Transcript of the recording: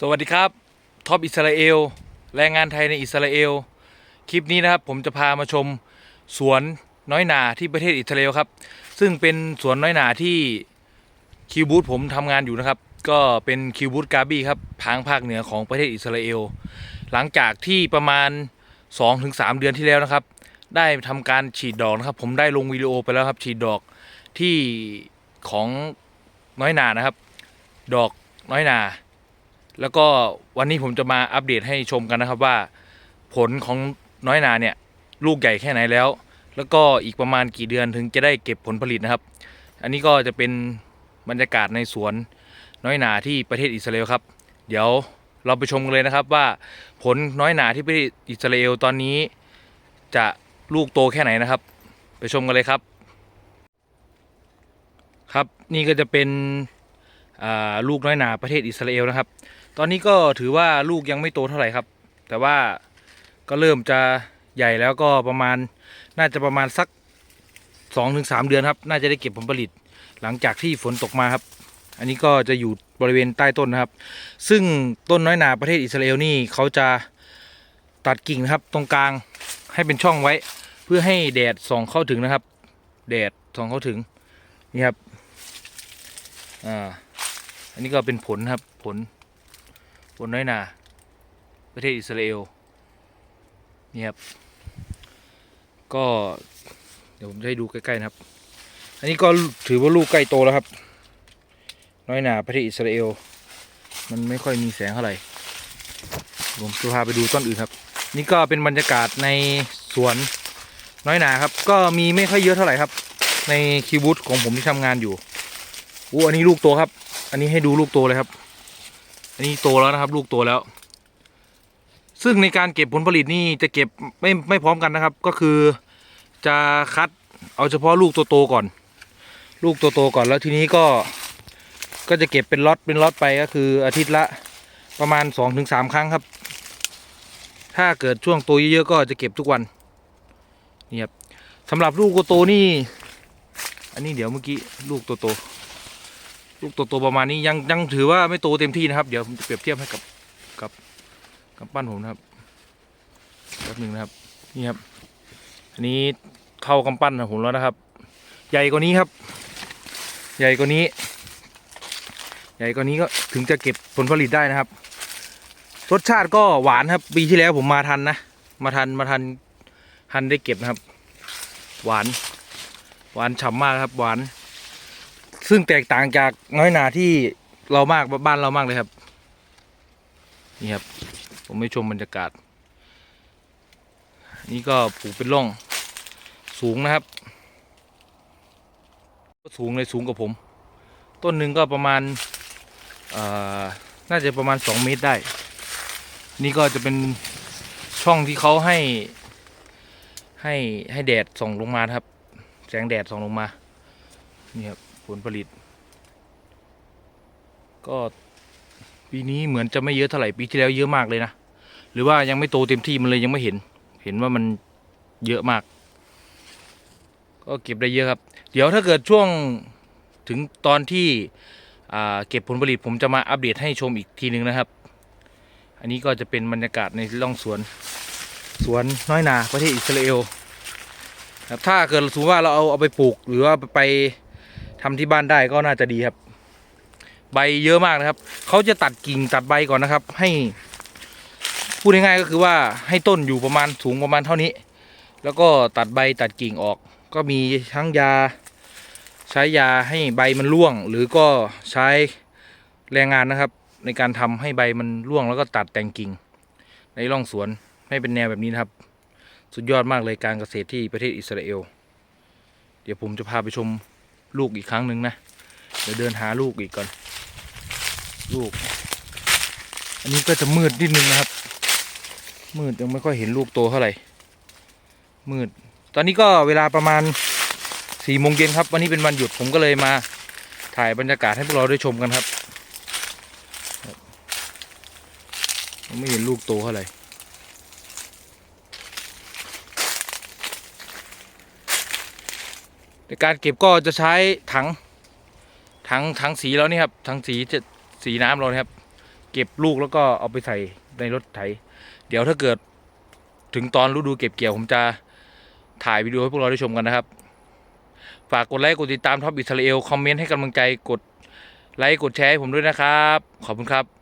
สวัสดีครับท็อปอิสราเอลแรงงานไทยในอิสราเอลคลิปนี้นะครับผมจะพามาชมสวนน้อยหนาที่ประเทศอิสราเอลครับ ซึ่งเป็นสวนน้อยหนาที่คิวบูธผมทำงานอยู่นะครับ ก็เป็นคิวบูธกาบี้ครับทางภาคเหนือของประเทศอิสราเอลหลังจากที่ประมาณ 2-3 เดือนที่แล้วนะครับ ได้ทำการฉีดดอกนะครับ ผมได้ลงวิดีโอไปแล้วครับฉีดดอกที่ของน้อยหนานะครับ ดอกน้อยหนา แล้วก็วันนี้ผมจะมาอัปเดตให้ชมกันนะครับว่า ผลของน้อยนาเนี่ยลูกใหญ่แค่ไหนแล้ว แล้วก็อีกประมาณกี่เดือนถึงจะได้เก็บผลผลิตนะครับ อันนี้ก็จะเป็นบรรยากาศในสวนน้อยนาที่ประเทศอิสราเอลครับ เดี๋ยวเราไปชมกันเลยนะครับว่าผลน้อยนาที่ประเทศอิสราเอลตอนนี้ จะลูกโตแค่ไหนนะครับ ไปชมกันเลยครับ ครับนี่ก็จะเป็น ลูกน้อยนาประเทศอิสราเอลนะครับ ตอนนี้ก็ถือว่าลูกยังไม่โตเท่าไหร่ครับ แต่ว่าก็เริ่มจะใหญ่แล้วก็ประมาณน่าจะประมาณสัก2อถึงสเดือนครับ น่าจะได้เก็บผลผลิต หลังจากที่ฝนตกมาครับ อันนี้ก็จะอยู่บริเวณใต้ต้นนะครับ ซึ่งต้นน้อยนาประเทศอิสราเอลนี่เขาจะตัดกิ่งนะครับตรงกลางให้เป็นช่องไว้ เพื่อให้แดดส่องเข้าถึงนะครับ แดดส่องเข้าถึงนี่ครับอ่า อันนี้ก็เป็นผลครับผล ผลน้อยนา ประเทศอิสราเอลนี่ครับ ก็เดี๋ยวผมจะให้ดูใกล้ๆนะครับ อันนี้ก็ถือว่าลูกใกล้โตแล้วครับ น้อยนาประเทศอิสราเอล มันไม่ค่อยมีแสงเท่าไหร่ ผมจะพาไปดูต้นอื่นครับ นี่ก็เป็นบรรยากาศในสวนน้อยนาครับ ก็มีไม่ค่อยเยอะเท่าไหร่ครับ ในคิวบูธของผมที่ทำงานอยู่อู้อันนี้ลูกโตครับ อันนี้ให้ดูลูกโตเลยครับ อันนี้โตแล้วนะครับ ลูกโตแล้ว ซึ่งในการเก็บผลผลิตนี่จะเก็บไม่ไม่พร้อมกันนะครับ ก็คือจะคัดเอาเฉพาะลูกโตๆก่อน ลูกโตๆก่อนแล้วทีนี้ก็ก็จะเก็บเป็นล็อตเป็นล็อตไปก็คืออาทิตย์ละประมาณ2อถึงสครั้งครับ ถ้าเกิดช่วงโตเยอะๆก็จะเก็บทุกวันนี่ครับสำหรับลูกโตๆนี่ อันนี้เดี๋ยวเมื่อกี้ลูกโตๆ ลูกโตๆประมาณนี้ยังยังถือว่าไม่โตเต็มที่นะครับ เดี๋ยวผมจะเปรียบเทียบให้กับกับกับปั้นผมนะครับแป๊บหนึ่งนะครับนี่ครับ อันนี้เข้ากำปั้นของผมแล้วนะครับ ใหญ่กว่านี้ครับ ใหญ่กว่านี้ ใหญ่กว่านี้ก็ถึงจะเก็บผลผลิตได้นะครับ รสชาติก็หวานครับ ปีที่แล้วผมมาทันนะ มาทันมาทันทันได้เก็บนะครับ หวาน หวานฉ่ำมากครับ หวาน ซึ่งแตกต่างจากน้อยนาที่เรามากบ้านเรามากเลยครับ นี่ครับ ผมไม่ชมบรรยากาศ นี่ก็ปลูกเป็นร่องสูงนะครับ สูงเลยสูงกว่าผม ต้นหนึ่งก็ประมาณน่าจะประมาณสองเมตรได้ นี่ก็จะเป็นช่องที่เขาให้ให้ให้แดดส่องลงมาครับ แสงแดดส่องลงมา นี่ครับ ผลผลิต ก็ปีนี้เหมือนจะไม่เยอะเท่าไหร่ปีที่แล้วเยอะมากเลยนะ หรือว่ายังไม่โตเต็มที่มันเลยยังไม่เห็น เห็นว่ามันเยอะมาก ก็เก็บได้เยอะครับ เดี๋ยวถ้าเกิดช่วงถึงตอนที่เก็บผลผลิตผมจะมาอัปเดตให้ชมอีกทีหนึ่งนะครับ อันนี้ก็จะเป็นบรรยากาศในร่องสวนสวนน้อยนาประเทศอิสราเอลครับถ้าเกิดสมมติว่าเราเอาเอาไปปลูกหรือว่าไป ทำที่บ้านได้ก็น่าจะดีครับ ใบเยอะมากนะครับเขาจะตัดกิ่งตัดใบก่อนนะครับ ให้พูดง่ายๆก็คือว่าให้ต้นอยู่ประมาณสูงประมาณเท่านี้ แล้วก็ตัดใบตัดกิ่งออก ก็มีทั้งยา ใช้ยาให้ใบมันร่วง หรือก็ใช้แรงงานนะครับ ในการทำให้ใบมันร่วงแล้วก็ตัดแต่งกิ่ง ในร่องสวนให้เป็นแนวแบบนี้นะครับ สุดยอดมากเลยการเกษตรที่ประเทศอิสราเอล เดี๋ยวผมจะพาไปชม ลูกอีกครั้งหนึ่งนะ เดี๋ยวเดินหาลูกอีกก่อน ลูก อันนี้ก็จะมืดนิดนึงนะครับ มืดยังไม่ค่อยเห็นลูกโตเท่าไหร่ มืด ตอนนี้ก็เวลาประมาณสี่โมงเย็นครับ วันนี้เป็นวันหยุดผมก็เลยมาถ่ายบรรยากาศให้พวกเราได้ชมกันครับ ไม่เห็นลูกโตเท่าไหร่ ในการเก็บก็จะใช้ถังถังถังสีแล้วนี่ครับถังสีจะสีน้ำเราครับ เก็บลูกแล้วก็เอาไปใส่ในรถไถ เดี๋ยวถ้าเกิดถึงตอนฤดูเก็บเกี่ยว ผมจะถ่ายวิดีโอให้พวกเราได้ชมกันนะครับ ฝากกดไลค์กดติดตามท็อปอิสราเอลคอมเมนต์ให้กำลังใจกดไลค์กดแชร์ให้ผมด้วยนะครับ ขอบคุณครับ